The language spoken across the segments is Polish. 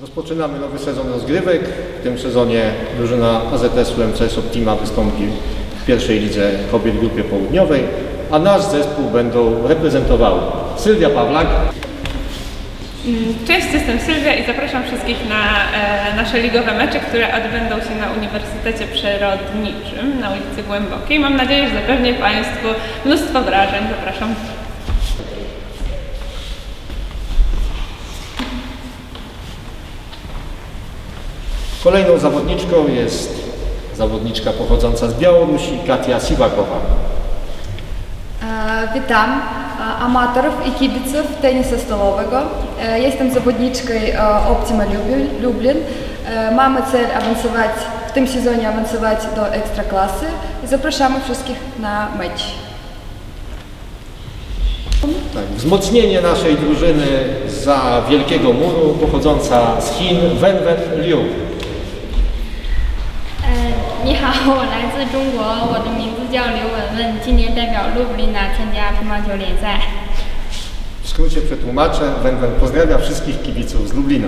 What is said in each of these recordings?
Rozpoczynamy nowy sezon rozgrywek. W tym sezonie drużyna AZS-u MCS Optima wystąpi w pierwszej lidze kobiet w grupie południowej, a nasz zespół będą reprezentowały Sylwia Pawlak, Cześć, jestem Sylwia i zapraszam wszystkich na e, nasze ligowe mecze, które odbędą się na Uniwersytecie Przyrodniczym na ulicy Głębokiej. Mam nadzieję, że zapewnię Państwu mnóstwo wrażeń. Zapraszam. Kolejną zawodniczką jest zawodniczka pochodząca z Białorusi, Katia Siwakowa. E, Witam e, amatorów i kibiców tenisa stołowego. E, Jestem zawodniczką Optima Lublin. Mamy cel awansować, w tym sezonie awansować do ekstraklasy zapraszamy wszystkich na mecz. Tak, wzmocnienie naszej drużyny za Wielkiego Muru, pochodząca z Chin, Wen Wen Liu. 呃，你好，我来自中国，我的名字叫刘文文，今年代表路布林娜参加乒乓球联赛。 W skrócie przetłumaczę, Wen Wen pozdrawia wszystkich kibiców z Lublina.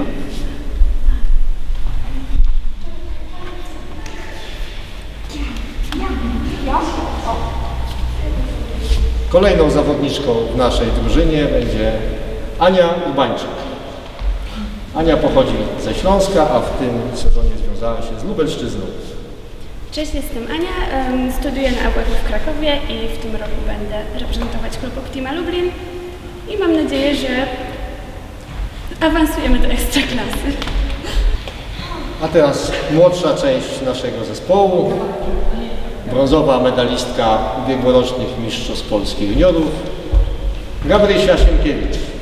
Kolejną zawodniczką w naszej drużynie będzie Ania Ubańczyk. Ania pochodzi ze Śląska, a w tym sezonie związała się z Lubelszczyzną. Cześć, jestem Ania, studiuję na AWF w Krakowie i w tym roku będę reprezentować klub Optima Lublin i mam nadzieję, że awansujemy do ekstraklasy. A teraz młodsza część naszego zespołu. Brązowa medalistka ubiegłorocznych Mistrzostw Polski Juniorów. Gabrysia Sienkiewicz.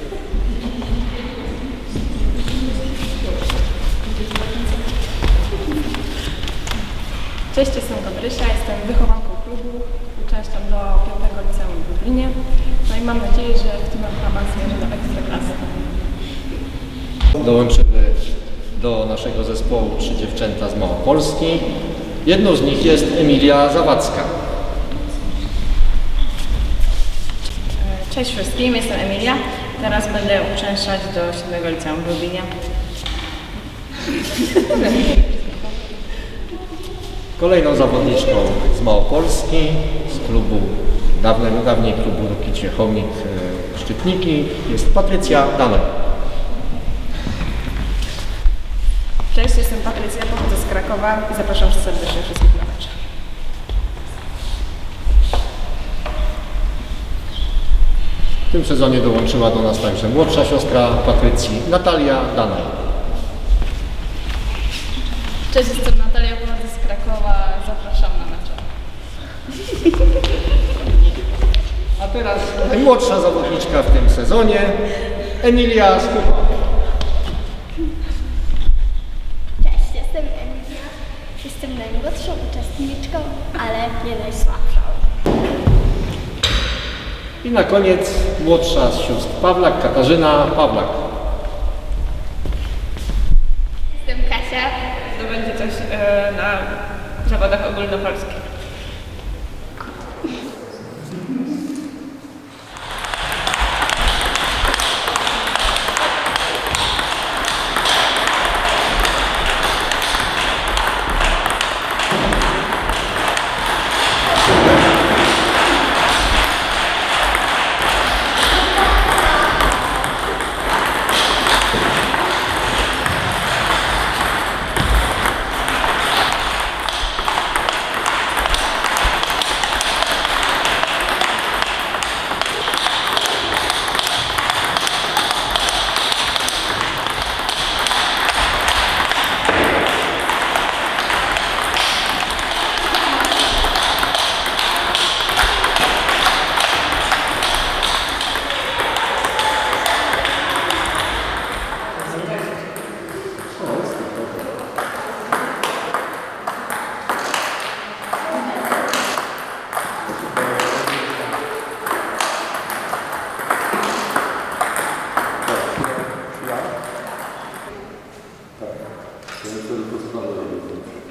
Cześć, jestem Gabrysia, jestem wychowanką klubu, uczęszczam do 5 liceum w Lublinie. No i mam nadzieję, że w tym roku awansujemy do ekstraklasy. Dołączyły do naszego zespołu trzy dziewczęta z Małopolski. Jedną z nich jest Emilia Zawadzka. Cześć wszystkim, jestem Emilia. Teraz będę uczęszczać do 7 liceum w Lublinie. Kolejną zawodniczką z Małopolski, z klubu, dawne, dawniej klubu Ruki Ciechomik e, Szczytniki jest Patrycja Danek. Cześć, jestem Patrycja, pochodzę z Krakowa i zapraszam serdecznie wszystkich na mecz. W tym sezonie dołączyła do nas także młodsza siostra Patrycji, Natalia Danaj. Cześć, jestem najmłodsza zawodniczka w tym sezonie, Emilia Skupa. Cześć, jestem Emilia. Jestem najmłodszą uczestniczką, ale nie najsłabszą. I na koniec młodsza z sióstr Pawlak, Katarzyna Pawlak. Jestem Kasia. To będzie coś e, na zawodach ogólnopolskich. And it's a.